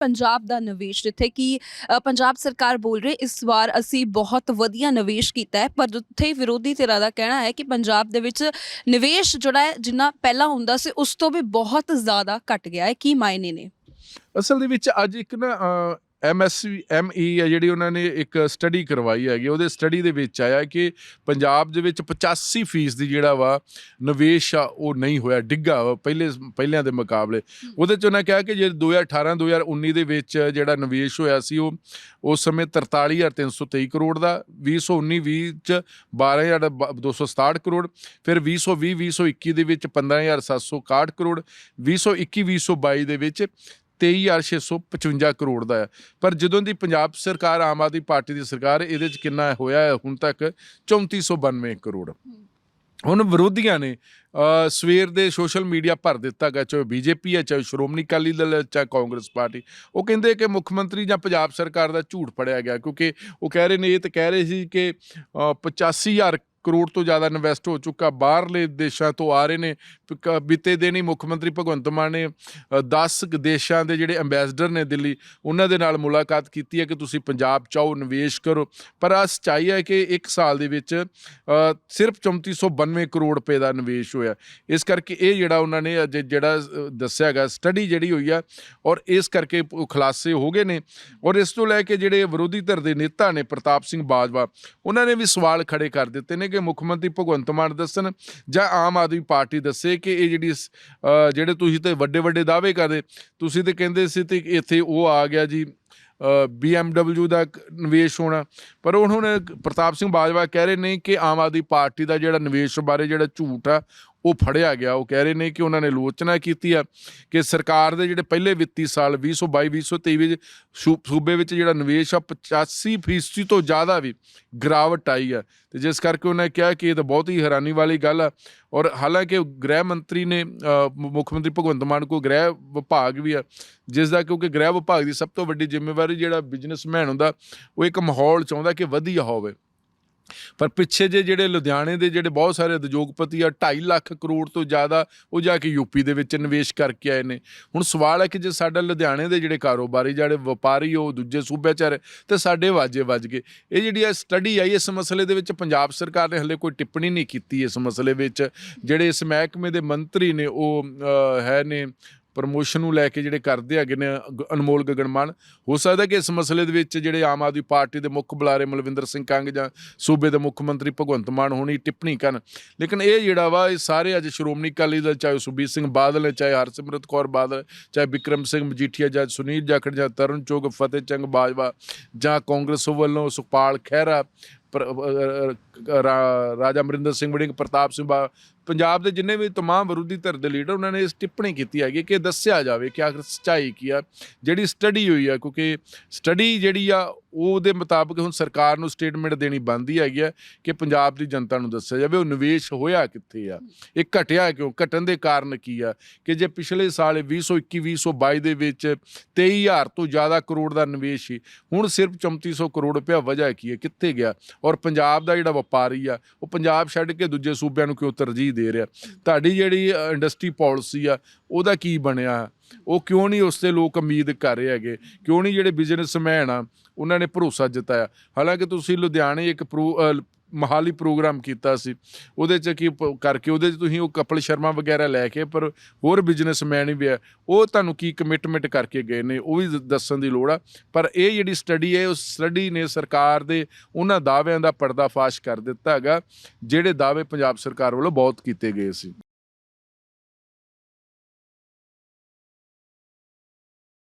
ਪੰਜਾਬ ਦਾ ਨਿਵੇਸ਼, ਜਿੱਥੇ ਕਿ ਪੰਜਾਬ ਸਰਕਾਰ ਬੋਲ ਰਹੀ ਇਸ ਵਾਰ ਅਸੀਂ ਬਹੁਤ ਵਧੀਆ ਨਿਵੇਸ਼ ਕੀਤਾ ਹੈ, ਪਰ ਉੱਥੇ ਵਿਰੋਧੀ ਧਿਰਾਂ ਦਾ ਕਹਿਣਾ ਹੈ ਕਿ ਪੰਜਾਬ ਦੇ ਵਿੱਚ ਨਿਵੇਸ਼ ਜਿਹੜਾ ਹੈ, ਜਿੰਨਾ ਪਹਿਲਾਂ ਹੁੰਦਾ ਸੀ, ਉਸ ਤੋਂ ਵੀ ਬਹੁਤ ਜ਼ਿਆਦਾ ਘਟ ਗਿਆ ਹੈ। ਕੀ ਮਾਇਨੇ ਨੇ? ਅਸਲ ਦੇ ਵਿੱਚ ਅੱਜ ਇੱਕ ਨਾ ਐਮਐਸਸੀ ਐਮਈ ਹੈ ਜਿਹੜੀ ਉਹਨਾਂ ਨੇ ਇੱਕ ਸਟੱਡੀ ਕਰਵਾਈ ਹੈਗੀ ਉਹਦੇ ਸਟੱਡੀ ਦੇ ਵਿੱਚ ਆਇਆ ਕਿ ਪੰਜਾਬ ਦੇ ਵਿੱਚ 85% ਦੀ ਜਿਹੜਾ ਵਾ ਨਿਵੇਸ਼ ਆ ਉਹ ਨਹੀਂ ਹੋਇਆ ਡਿੱਗਾ ਪਹਿਲੇ ਪਹਿਲਿਆਂ ਦੇ ਮੁਕਾਬਲੇ। ਉਹਦੇ ਚ ਉਹਨਾਂ ਕਿਹਾ ਕਿ ਜੇ 2018 2019 ਦੇ ਵਿੱਚ ਜਿਹੜਾ ਨਿਵੇਸ਼ ਹੋਇਆ ਸੀ ਉਹ ਉਸ ਸਮੇਂ 43323 ਕਰੋੜ ਦਾ 2019 20 ਚ 12267 ਕਰੋੜ ਫਿਰ 2020 2021 ਦੇ ਵਿੱਚ 15761 ਕਰੋੜ 2021 2022 ਦੇ ਵਿੱਚ 23655 ਕਰੋੜ ਦਾ ਹੈ। ਪਰ ਜਦੋਂ ਦੀ ਪੰਜਾਬ ਸਰਕਾਰ ਆਮ ਆਦਮੀ ਪਾਰਟੀ ਦੀ ਸਰਕਾਰ ਇਹਦੇ ਚ ਕਿੰਨਾ ਹੋਇਆ ਹੈ ਹੁਣ ਤੱਕ 3492 ਕਰੋੜ। ਹੁਣ ਵਿਰੋਧੀਆਂ ਨੇ ਸਵੇਰ ਦੇ ਸੋਸ਼ਲ ਮੀਡੀਆ ਭਰ ਦਿੱਤਾ ਗਿਆ ਚਾਹੇ ਬੀਜੇਪੀ ਹੈ ਚਾਹੇ ਸ਼੍ਰੋਮਣੀ ਅਕਾਲੀ ਦਲ ਹੈ ਚਾਹੇ ਕਾਂਗਰਸ ਪਾਰਟੀ। ਉਹ ਕਹਿੰਦੇ ਕਿ ਮੁੱਖ ਮੰਤਰੀ ਜਾਂ ਪੰਜਾਬ ਸਰਕਾਰ ਦਾ ਝੂਠ ਫੜਿਆ ਗਿਆ ਕਿਉਂਕਿ ਉਹ ਕਹਿ ਰਹੇ ਨੇ ਇਹ ਤਾਂ ਕਹਿ ਰਹੇ ਸੀ ਕਿ ਅ, 85000 ਕਰੋੜ ਤੋਂ ਜ਼ਿਆਦਾ ਇਨਵੈਸਟ ਹੋ ਚੁੱਕਾ ਬਾਹਰਲੇ ਦੇਸ਼ਾਂ ਤੋਂ ਆ ਰਹੇ ਨੇ ਬੀਤੇ ਦਿਨ ਹੀ ਮੁੱਖ ਮੰਤਰੀ ਭਗਵੰਤ ਮਾਨ ਨੇ 10 ਦੇਸ਼ਾਂ ਦੇ ਜਿਹੜੇ ਐਮਬੈਸਡਰ ਨੇ ਦਿੱਲੀ ਉਹਨਾਂ ਦੇ ਨਾਲ ਮੁਲਾਕਾਤ ਕੀਤੀ ਹੈ ਕਿ ਤੁਸੀਂ ਪੰਜਾਬ ਚਾਓ ਨਿਵੇਸ਼ ਕਰੋ। ਪਰ ਆ ਸੱਚਾਈ ਹੈ ਕਿ ਇੱਕ ਸਾਲ ਦੇ ਵਿੱਚ ਅ, ਸਿਰਫ 3492 ਕਰੋੜ ਰੁਪਏ ਦਾ ਨਿਵੇਸ਼ ਹੋਇਆ। ਇਸ ਕਰਕੇ ਇਹ ਜਿਹੜਾ ਉਹਨਾਂ ਨੇ ਅੱਜ ਜਿਹੜਾ ਅ, ਦੱਸਿਆ ਗਿਆ ਸਟੱਡੀ ਜਿਹੜੀ ਹੋਈ ਆ ਔਰ ਇਸ ਕਰਕੇ ਖੁਲਾਸੇ ਹੋ ਗਏ ਨੇ। ਔਰ ਇਸ ਤੋਂ ਲੈ ਕੇ ਜਿਹੜੇ ਵਿਰੋਧੀ ਧਿਰ ਦੇ ਨੇਤਾ ਨੇ ਪ੍ਰਤਾਪ ਸਿੰਘ ਬਾਜਵਾ ਉਹਨਾਂ ਨੇ ਵੀ ਸਵਾਲ ਖੜੇ ਕਰ ਦਿੱਤੇ ਨੇ ਕਿ ਮੁੱਖ ਮੰਤਰੀ ਭਗਵੰਤ ਮਾਨ ਦੱਸਣ ਜਾਂ ਆਮ ਆਦਮੀ ਪਾਰਟੀ ਦੱਸੇ ਕਿ ਇਹ ਜਿਹੜੀ ਜਿਹੜੇ ਤੁਸੀਂ ਤੇ ਵੱਡੇ ਵੱਡੇ ਦਾਅਵੇ ਕਰਦੇ ਤੁਸੀਂ ਤੇ ਕਹਿੰਦੇ ਸੀ ਤੇ ਇੱਥੇ ਉਹ ਆ ਗਿਆ ਜੀ BMW ਦਾ ਨਿਵੇਸ਼ ਹੋਣਾ। ਪਰ ਹੁਣ ਹੁਣ ਪ੍ਰਤਾਪ ਸਿੰਘ ਬਾਜਵਾ ਕਹਿ ਰਹੇ ਨੇ ਕਿ ਆਮ ਆਦਮੀ ਪਾਰਟੀ ਦਾ ਜਿਹੜਾ ਨਿਵੇਸ਼ ਬਾਰੇ ਜਿਹੜਾ ਝੂਠ ਆ ਉਹ ਫੜਿਆ ਗਿਆ। ਉਹ ਕਹਿ ਰਹੇ ਨੇ ਕਿ ਉਹਨਾਂ ਨੇ ਆਲੋਚਨਾ ਕੀਤੀ ਆ ਕਿ ਸਰਕਾਰ ਦੇ ਜਿਹੜੇ ਪਹਿਲੇ ਵਿੱਤੀ ਸਾਲ 2022 2023 ਵਿੱਚ ਸੂ- ਸੂਬੇ ਵਿੱਚ ਜਿਹੜਾ ਨਿਵੇਸ਼ ਆ 85% ਤੋਂ ਜ਼ਿਆਦਾ ਵੀ ਗਿਰਾਵਟ ਆਈ ਆ ਤੇ ਜਿਸ ਕਰਕੇ ਉਹਨਾਂ ਨੇ ਕਿਹਾ ਕਿ ਇਹ ਤਾਂ ਬਹੁਤ ਹੀ ਹੈਰਾਨੀ ਵਾਲੀ ਗੱਲ ਆ। ਔਰ ਹਾਲਾਂਕਿ ਗ੍ਰਹਿ ਮੰਤਰੀ ਨੇ ਮੁੱਖ ਮੰਤਰੀ ਭਗਵੰਤ ਮਾਨ ਕੋ ਗ੍ਰਹਿ ਵਿਭਾਗ ਵੀ ਆ, ਜਿਸ ਦਾ ਕਿਉਂਕਿ ਗ੍ਰਹਿ ਵਿਭਾਗ ਦੀ ਸਭ ਤੋਂ ਵੱਡੀ ਜ਼ਿੰਮੇਵਾਰੀ ਜਿਹੜਾ ਬਿਜ਼ਨਸਮੈਨ ਹੁੰਦਾ, ਉਹ ਇੱਕ ਮਾਹੌਲ ਚਾਹੁੰਦਾ ਕਿ ਵਧੀਆ ਹੋਵੇ। ਪਰ ਪਿੱਛੇ ਜੇ ਜਿਹੜੇ ਲੁਧਿਆਣੇ ਦੇ ਜਿਹੜੇ ਬਹੁਤ ਸਾਰੇ ਉਦਯੋਗਪਤੀ ਆ 2.5 ਲੱਖ ਕਰੋੜ ਤੋਂ ਜ਼ਿਆਦਾ ਉਹ ਜਾ ਕੇ ਯੂਪੀ ਦੇ ਵਿੱਚ ਨਿਵੇਸ਼ ਕਰਕੇ ਆਏ ਨੇ। ਹੁਣ ਸਵਾਲ ਹੈ ਕਿ ਜੇ ਸਾਡਾ ਲੁਧਿਆਣੇ ਦੇ ਜਿਹੜੇ ਕਾਰੋਬਾਰੀ ਜਿਹੜੇ ਵਪਾਰੀ ਉਹ ਦੂਜੇ ਸੂਬਿਆਂ ਚ ਤੇ ਸਾਡੇ ਵਾਜੇ ਵੱਜ ਗਏ। ਇਹ ਜਿਹੜੀ ਆ ਸਟੱਡੀ ਆਈ ਇਸ ਮਸਲੇ ਦੇ ਵਿੱਚ, ਪੰਜਾਬ ਸਰਕਾਰ ਨੇ ਹਲੇ ਕੋਈ ਟਿੱਪਣੀ ਨਹੀਂ ਕੀਤੀ ਇਸ ਮਸਲੇ ਵਿੱਚ। ਜਿਹੜੇ ਇਸ ਮਹਿਕਮੇ ਦੇ ਮੰਤਰੀ ਨੇ, ਉਹ ਹੈ ਨੇ ਪ੍ਰਮੋਸ਼ਨ ਨੂੰ ਲੈ ਕੇ ਜਿਹੜੇ ਕਰਦੇ ਹੈਗੇ ਨੇ, ਗ- ਅਨਮੋਲ ਗਗਨਮਾਨ, ਹੋ ਸਕਦਾ ਕਿ ਇਸ ਮਸਲੇ ਦੇ ਵਿੱਚ ਜਿਹੜੇ ਆਮ ਆਦਮੀ ਪਾਰਟੀ ਦੇ ਮੁੱਖ ਬੁਲਾਰੇ ਮਲਵਿੰਦਰ ਸਿੰਘ ਕੰਗ ਜਾਂ ਸੂਬੇ ਦੇ ਮੁੱਖ ਮੰਤਰੀ ਭਗਵੰਤ ਮਾਨ ਹੋਣੀ ਟਿੱਪਣੀ ਕਰਨ। ਲੇਕਿਨ ਇਹ ਜਿਹੜਾ ਵਾ, ਇਹ ਸਾਰੇ ਅੱਜ ਸ਼੍ਰੋਮਣੀ ਅਕਾਲੀ ਦਲ, ਚਾਹੇ ਸੁਬੀਰ ਸਿੰਘ ਬਾਦਲ ਹੈ, ਚਾਹੇ ਹਰਸਿਮਰਤ ਕੌਰ ਬਾਦਲ, ਚਾਹੇ ਵਿਕਰਮ ਸਿੰਘ ਮਜੀਠੀਆ ਜਾਂ ਸੁਨੀਲ ਜਾਖੜ ਜਾਂ ਤਰੁਣ ਚੋਗ, ਫਤਿਹ ਚੰਗ ਬਾਜਵਾ ਜਾਂ ਕਾਂਗਰਸ ਵੱਲੋਂ ਸੁਖਪਾਲ ਖਹਿਰਾ ਰਾਜਾ ਅਮਰਿੰਦਰ ਸਿੰਘ ਵੜਿੰਗ ਪ੍ਰਤਾਪ ਸਿੰਘ ਬਾ ਪੰਜਾਬ ਦੇ ਜਿੰਨੇ ਵੀ तमाम ਵਿਰੋਧੀ ਧਿਰ ਦੇ ਲੀਡਰ ਉਹਨਾਂ ਨੇ ਇਸ ਟਿੱਪਣੀ ਕੀਤੀ ਹੈਗੀ ਕਿ ਦੱਸਿਆ ਜਾਵੇ ਕਿ ਆਖਰ ਸੱਚਾਈ ਕੀ ਆ ਜਿਹੜੀ ਸਟੱਡੀ ਹੋਈ ਆ ਕਿਉਂਕਿ ਸਟੱਡੀ ਜਿਹੜੀ ਆ ਉਹਦੇ ਮੁਤਾਬਕ ਹੁਣ ਸਰਕਾਰ ਨੂੰ ਸਟੇਟਮੈਂਟ ਦੇਣੀ ਬੰਦੀ ਹੈਗੀ ਆ ਕਿ ਪੰਜਾਬ ਦੀ ਜਨਤਾ ਨੂੰ ਦੱਸਿਆ ਜਾਵੇ, ਉਹ ਨਿਵੇਸ਼ ਹੋਇਆ ਕਿੱਥੇ ਆ? ਇਹ ਘਟਿਆ ਕਿਉਂ? ਘਟਣ ਦੇ ਕਾਰਨ ਕੀ ਆ? ਕਿ ਜੇ ਪਿਛਲੇ ਸਾਲ 2021 2022 ਦੇ ਵਿੱਚ 23000 ਤੋਂ ਜ਼ਿਆਦਾ ਕਰੋੜ ਦਾ ਨਿਵੇਸ਼ ਸੀ, ਹੁਣ ਸਿਰਫ 3400 ਕਰੋੜ ਰੁਪਇਆ ਵਜ੍ਹਾ ਕੀ ਹੈ ਕਿੱਥੇ ਗਿਆ? ਔਰ ਪੰਜਾਬ ਦਾ ਜਿਹੜਾ ਵਪਾਰੀ ਆ, ਉਹ ਪੰਜਾਬ ਛੱਡ ਕੇ ਦੂਜੇ ਸੂਬਿਆਂ ਨੂੰ ਕਿਉਂ ਤਰਜੀਹ ਦੇ ਰਿਹਾ? ਤੁਹਾਡੀ ਜਿਹੜੀ ਇੰਡਸਟਰੀ ਪਾਲਿਸੀ ਆ, ਉਹਦਾ ਕੀ ਬਣਿਆ? ਉਹ ਕਿਉਂ ਨਹੀਂ ਉਸ ਤੇ ਲੋਕ ਉਮੀਦ ਕਰ ਰਹੇ ਹੈਗੇ? ਕਿਉਂ ਨਹੀਂ ਜਿਹੜੇ ਬਿਜ਼ਨਸਮੈਨ ਆ ਉਹਨਾਂ ਨੇ ਭਰੋਸਾ ਜਤਾਇਆ? ਹਾਲਾਂਕਿ ਤੁਸੀਂ ਲੁਧਿਆਣੇ ਇੱਕ ਪ੍ਰੋ- ਅ, ਮਹਾਲੀ ਪ੍ਰੋਗਰਾਮ ਕੀਤਾ ਸੀ। ਉਹਦੇ ਚ ਕੀ ਪ- ਕਰਕੇ ਉਹਦੇ ਚ ਤੁਸੀਂ ਉਹ ਕਪਲ ਸ਼ਰਮਾ ਵਗੈਰਾ ਲੈ ਕੇ ਪਰ ਹੋਰ ਬਿਜ਼ਨਸਮੈਨ ਵੀ ਹੈ ਉਹ ਤੁਹਾਨੂੰ ਕੀ ਕਮਿਟਮੈਂਟ ਕਰਕੇ ਗਏ ਨੇ? ਉਹ ਵੀ ਦੱਸਣ ਦੀ ਲੋੜ ਆ। ਪਰ ਇਹ ਜਿਹੜੀ ਸਟੱਡੀ ਹੈ ਉਸ ਸਟੱਡੀ ਨੇ ਸਰਕਾਰ ਦੇ ਉਹਨਾਂ ਦਾਅਵਿਆਂ ਦਾ ਪਰਦਾਫਾਸ਼ ਕਰ ਦਿੱਤਾ ਹੈਗਾ ਜਿਹੜੇ ਦਾਅਵੇ ਪੰਜਾਬ ਸਰਕਾਰ ਵੱਲੋਂ ਬਹੁਤ ਕੀਤੇ ਗਏ ਸੀ।